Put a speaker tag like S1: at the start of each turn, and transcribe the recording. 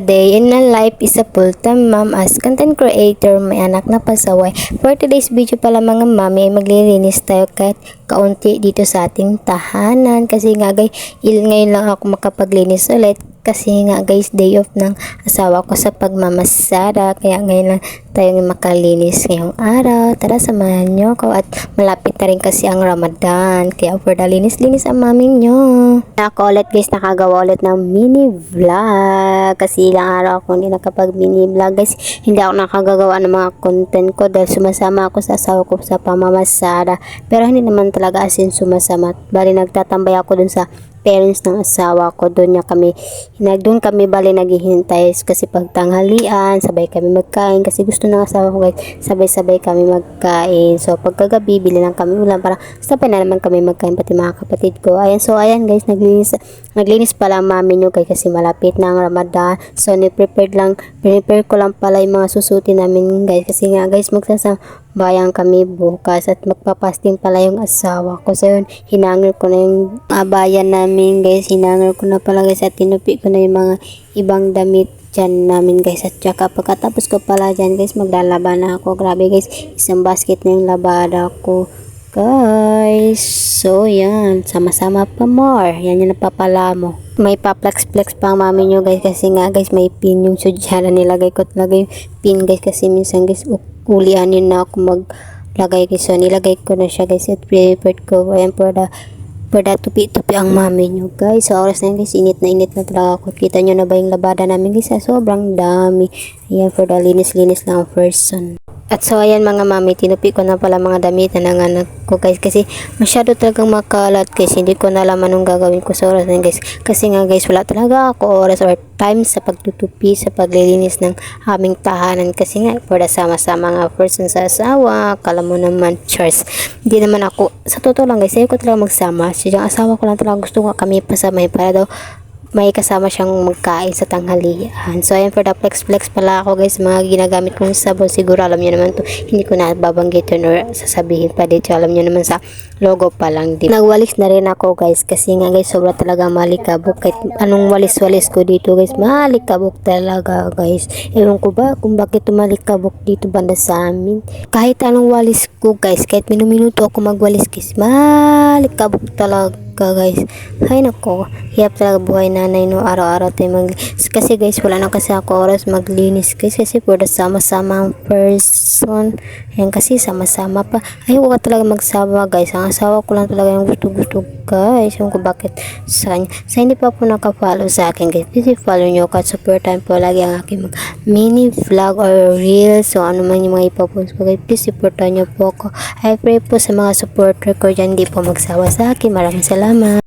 S1: Day in a life is a full-time mom as content creator, may anak na pasaway. For today's video pala mga mami, ay maglilinis tayo kahit kaunti dito sa ating tahanan. Kasi nga guys, il ngayon lang ako makapaglinis ulit. Kasi nga guys, day off ng asawa ko sa pagmamasada. Kaya ngayon lang tayo makalinis ngayong araw. Tara, samahan nyo ko. At malapit na rin kasi ang Ramadan. Kaya for the linis-linis ang maming nyo. Ako ulit guys, nakagawa ulit ng mini vlog. Kasi ilang araw ako hindi nakapag mini vlog guys. Hindi ako nakagagawa ng mga content ko dahil sumasama ako sa asawa ko sa pamamasada. Pero hindi naman talaga asin sumasama. Bali nagtatambay ako dun sa parents ng asawa ko. Doon niya kami nag kami bali naghihintay kasi pag tanghalian sabay kami magkain kasi gusto ng asawa ko guys sabay-sabay kami magkain. So pagkagabi bili lang kami ulam para sabay na naman kami magkain pati mga kapatid ko. Ayan so ayan guys naglinis naglinis pala mami nyo guys kasi malapit na ang Ramadan. So ni-prepared lang prepare ko lang pala yung mga susutin namin guys kasi nga guys magsasambayan kami bukas at magpapasting pala yung asawa ko so yun hinangir ko na yung abayan namin guys. Hinangir ko na pala guys at tinupi ko na yung mga ibang damit dyan namin guys. At saka pagkatapos ko pala dyan guys maglalaba na ako. Grabe guys isang basket na yung labada ko guys so yan. Sama-sama pa more. Yan yung napapala mo. May pa-flex-flex pa ang mami nyo guys kasi nga guys may pin yung sudyara nilagay ko talaga yung pin guys kasi minsan guys ulianin na ako maglagay guys. So nilagay ko na siya guys at prepared ko. Ayan for the the tupi-tupi ang mami nyo guys. So oras na yun guys init na init na talaga ako. Kita nyo na ba yung labada namin guys sobrang dami. Ayan for the linis-linis lang ang person at so ayan mga mami, tinupi ko na pala mga damit na ng ko guys kasi masyado talagang makalat guys. Hindi ko na alam anong gagawin ko sa oras na guys. Kasi nga guys wala talaga ako oras or time sa pagtutupi sa paglilinis ng aming tahanan. Kasi nga the sama-sama nga person sa asawa kala mo naman chores hindi naman ako sa totoo lang guys ayaw ko talaga magsama. Siya asawa ko lang talaga gusto ko kami pasamahin para daw may kasama siyang magkain sa tanghalian. So, ayan for the flex flex pala ako guys, mga ginagamit kong sabon. Siguro alam niyo naman to hindi ko na babanggit yun or sasabihin pa dito. Alam niyo naman sa logo pa lang din. Nagwalis na rin ako guys, kasi nga guys, sobra talaga malikabok. Kahit anong walis-walis ko dito guys, malikabok talaga guys. Ewan ko ba kung bakit tumalikabok dito banda sa amin. Kahit anong walis ko guys, kahit minuminuto ako magwalis guys, malikabok talaga ka guys. Ay nako, hirap talaga buhay nanay no araw-araw tayo mag kasi guys wala na kasi ako oras maglinis guys kasi for the sama-sama ang person. Ayan kasi sama-sama pa. Ayoko ka talaga magsama guys. Ang asawa ko lang talaga yung gusto-gusto guys. Yung ko bakit sa. Sa hindi pa po nakafollow sa akin guys. Please follow nyo ka. Support time po lagi ang aking mga mini vlog or reel. So ano man yung mga ipapost ko guys. Please supportan nyo po ako. I pray po sa mga supporter ko dyan. Hindi po magsawa sa akin. Maraming salamat. selamat.